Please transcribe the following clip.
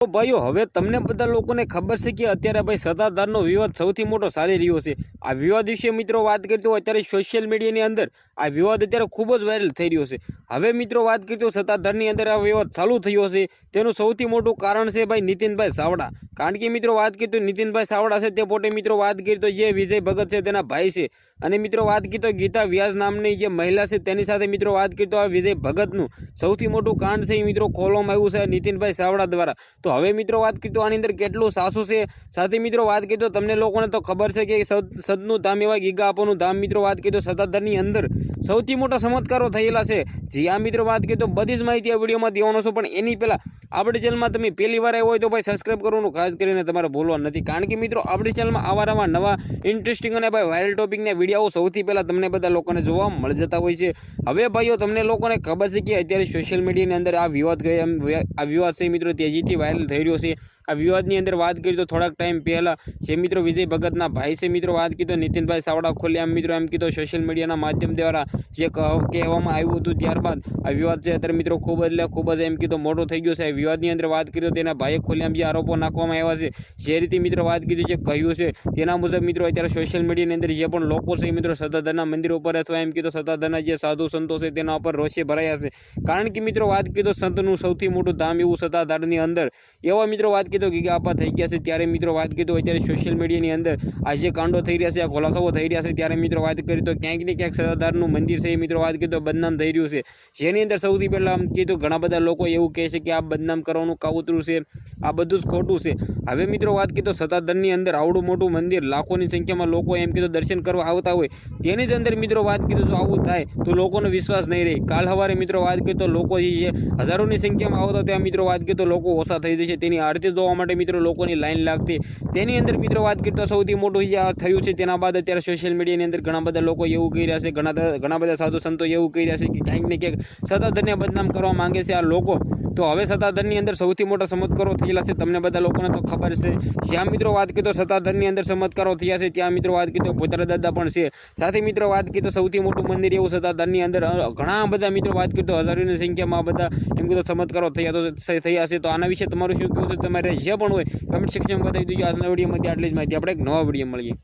તો ભાઈઓ, હવે તમને બધા લોકોને ખબર છે કે અત્યારે ભાઈ સત્તાધારનો વિવાદ સૌથી મોટો ચાલી રહ્યો છે. આ વિવાદ વિશે મિત્રો વાત કરીએ તો અત્યારે સોશિયલ મીડિયાની અંદર આ વિવાદ અત્યારે ખૂબ જ વાયરલ થઈ રહ્યો છે. હવે મિત્રો વાત કરીએ તો સત્તાધારની અંદર આ વિવાદ ચાલુ થયો છે. તેનું સૌથી મોટું કારણ છે ભાઈ નીતિનભાઈ સાવડા. કારણ કે મિત્રો વાત કરી તો નીતિનભાઈ સાવડા છે તે પોતે મિત્રો વાત કરી તો જે વિજય ભગત છે તેના ભાઈ છે. અને મિત્રો વાત કરી તો ગીતા વ્યાસ નામની જે મહિલા છે તેની સાથે મિત્રો વાત કરી તો આ વિજય ભગતનું. સૌથી મોટું કાંડ છે એ મિત્રો ખોલવામાં આવ્યું છે નીતિનભાઈ સાવડા દ્વારા. તો હવે મિત્રો વાત કરીએ તો આની અંદર કેટલું સાસુ છે? સાથે મિત્રો વાત કરીએ તો તમને લોકોને તો ખબર છે કે સદ, સદનું ધામ એવા ગીગા આપવાનું ધામ મિત્રો વાત કરીએ તો સત્તાધારની અંદર સૌથી મોટા ચમત્કારો થયેલા છે. જે આ મિત્રો વાત કરીએ તો બધી જ માહિતી આ વિડીયોમાં દેવાનો છું, પણ એની પહેલાં આપણી ચેનલમાં તમે પહેલી વાર આવ્યો હોય તો ભાઈ સબસ્ક્રાઈબ કરવાનું ખાસ કરીને તમારે ભૂલવા નથી. કારણ કે મિત્રો આપણી ચેનલમાં આવારામાં નવા ઇન્ટરેસ્ટિંગ અને ભાઈ વાયરલ ટોપિકના વીડિયો સૌથી પહેલાં તમને બધા લોકોને જોવા મળી જતા હોય છે. હવે ભાઈઓ, તમને લોકોને ખબર છે કે અત્યારે સોશિયલ મીડિયાની અંદર આ વિવાદ આ વિવાદ છે મિત્રો તેજીથી વાયરલ થઈ રહ્યો છે. આ વિવાદની અંદર વાત કરીએ તો થોડાક ટાઈમ પહેલાં જે મિત્રો વિજય ભગતના ભાઈ છે મિત્રો વાત કીધો નીતિનભાઈ સાવડા ખોલ્યા એમ મિત્રો એમ કીધો સોશિયલ મીડિયાના માધ્યમ દ્વારા જે કહેવામાં આવ્યું હતું ત્યારબાદ આ વિવાદ છે અત્યારે મિત્રો ખૂબ એટલે ખૂબ જ એમ કીધો મોટો થઈ ગયો છે. વિવાદની અંદર વાત કરીએ તેના ભાઈએ ખોલ્યામ જે આરોપો નાખવામાં આવ્યા છે. જે રીતે મિત્રો વાત કીધી જે કહ્યું છે તેના મુજબ મિત્રો અત્યારે સોશિયલ મીડિયાની અંદર જે પણ લોકો છે મિત્રો સત્તાધારના મંદિર ઉપર અથવા એમ કીધો સત્તાધારના જે સાધુ સંતો છે તેના ઉપર રોષે ભરાયા છે. કારણ કે મિત્રો વાત કીધો સંતનું સૌથી મોટું ધામ એવું સત્તાધારની અંદર એવા મિત્રો વાત કીધો કે આપા થઈ ગયા છે, ત્યારે મિત્રો વાત કીધો અત્યારે સોશિયલ મીડિયાની અંદર આ જે કાંડો થઈ રહ્યા છે, આ ખુલાસાઓ થઈ રહ્યા છે, ત્યારે મિત્રો વાત કરી તો ક્યાંક ને ક્યાંક સત્તાધારનું મંદિર છે એ મિત્રો વાત કીધો, બદનામ થઈ રહ્યું છે. જેની અંદર સૌથી પહેલાં આમ કીધું, ઘણા બધા લોકો એવું કહે છે કે આ બદનામ કરવાનું કાવતરું છે, આ બધું જ ખોટું છે. હવે મિત્રો વાત કીધો સત્તાધારની અંદર આવડું મોટું મંદિર, લાખોની સંખ્યામાં લોકો એમ કીધું, દર્શન કરવા આવતા હોય. તેની જ અંદર મિત્રો વાત કીધું, જો આવું થાય, તો લોકોનો વિશ્વાસ નહીં રહે. કાલ સવારે મિત્રો વાત તો લોકો જે હજારોની સંખ્યામાં આવતા ત્યાં મિત્રો વાત તો લોકો ઓછા થઈ જશે તેની આરતી જોવા માટે મિત્રો લોકોની લાઈન લાગતી. તેની અંદર મિત્રો વાત કરીએ સૌથી મોટું જે થયું છે તેના બાદ અત્યારે સોશિયલ મીડિયાની અંદર ઘણા બધા લોકો એવું કહી રહ્યા છે, ઘણા ઘણા બધા સાધુ સંતો એવું કહી રહ્યા છે કે ક્યાંક ને ક્યાંક સતત બદનામ કરવા માંગે છે આ લોકો. તો હવે સત્તાધરની અંદર સૌથી મોટા ચમત્કારો થયેલા છે. તમને બધા લોકોને તો ખબર છે. જ્યાં મિત્રો વાત કીધો સત્તાધરની અંદર ચમત્કારો થયા છે, ત્યાં મિત્રો વાત કીધો પોતા દાદા પણ છે. સાથે મિત્રો વાત કીધો સૌથી મોટું મંદિર એવું સત્તાધરની અંદર ઘણા બધા મિત્રો વાત કીધો, હજારોની સંખ્યામાં બધા એમ કીધું ચમત્કારો થયા તો થયા છે. તો આના વિશે તમારું શું કહેવું છે? તમારે જે પણ હોય કમેન્ટ સેક્શનમાં બતાવી દીધું આજના વિડીયોમાંથી આટલી જ માહિતી. આપણે એક નવા વીડિયો મળીએ.